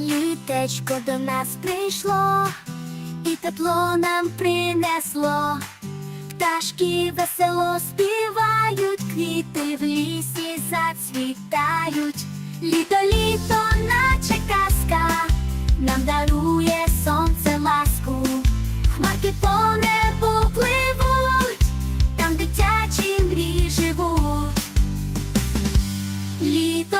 Літечко до нас прийшло, і тепло нам принесло, пташки весело співають, квіти в лісі зацвітають, літо літо, наче казка, нам дарує сонце ласку, хмарки по небу пливуть, там дитячі мрії живуть. Літо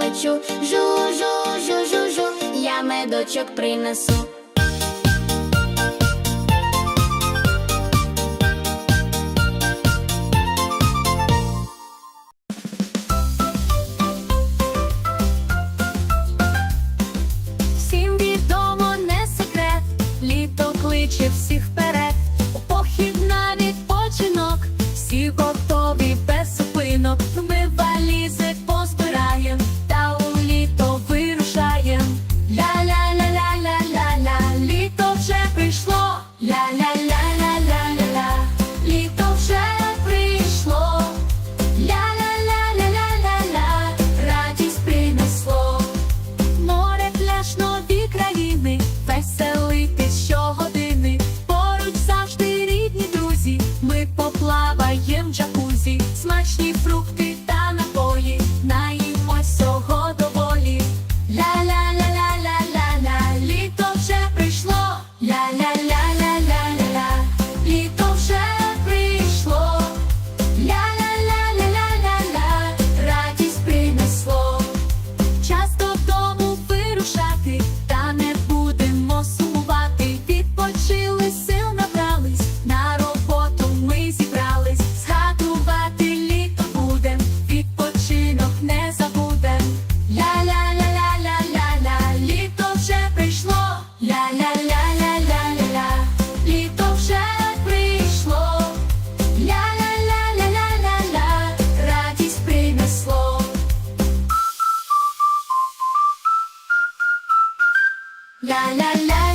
покличу, жу-жу-жу-жу-жу, я медочок принесу. Всім відомо не секрет, літо кличе всіх. la la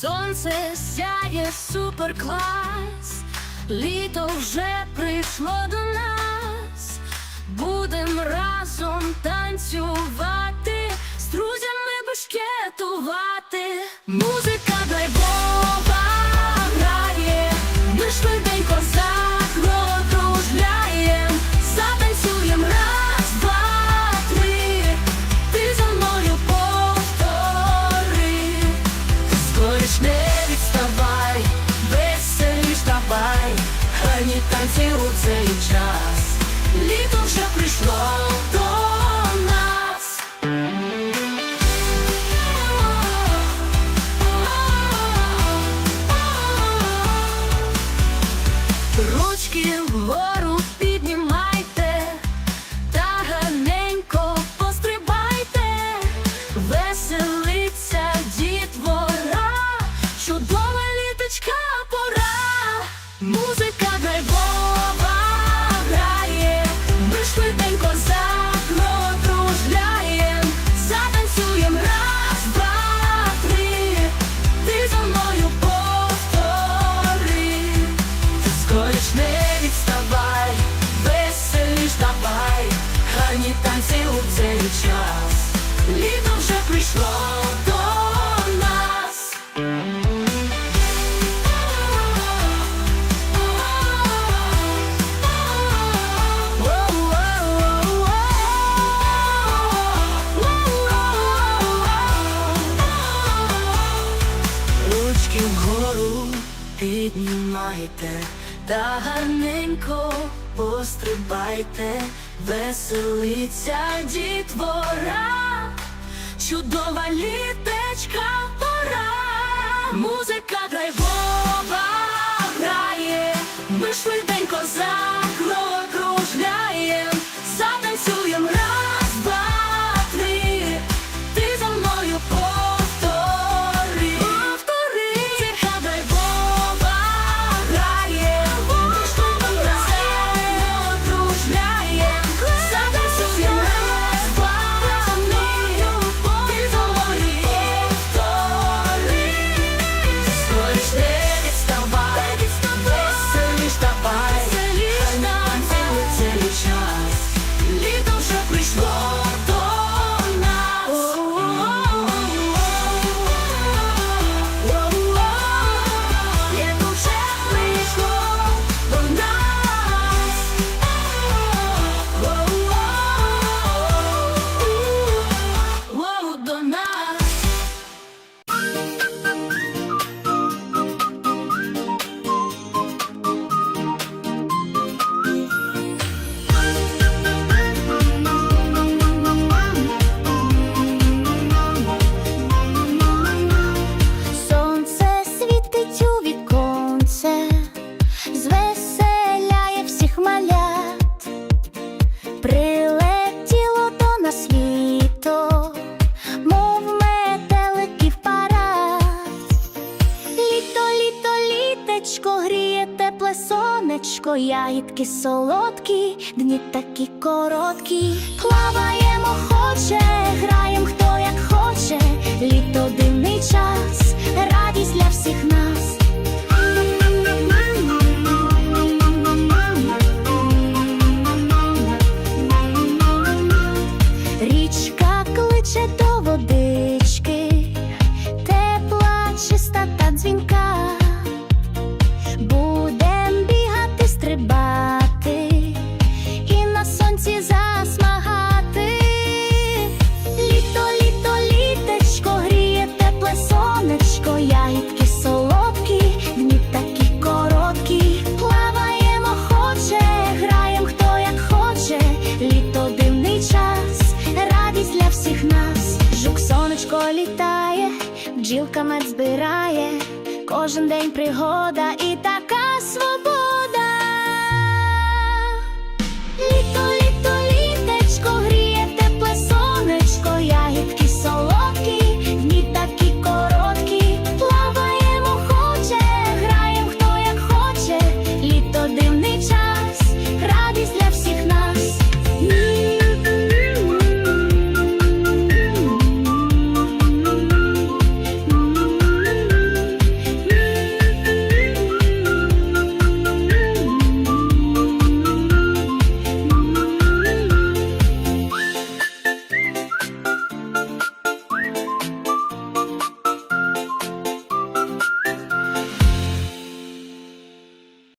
Сонце сяє суперклас, літо вже прийшло до нас, будем разом танцювати, з друзями бешкетувати. Музика святе, веселиться дітвора, чудова літечка пора, музика драйвова грає, ми швиденько закрокружляєм, затанцюєм. Ягідки солодкі, дні такі короткі. Плаваємо хоче, граєм хто як хоче, літо дивний час, радість для всіх нас. Мед збирає. Кожен день пригода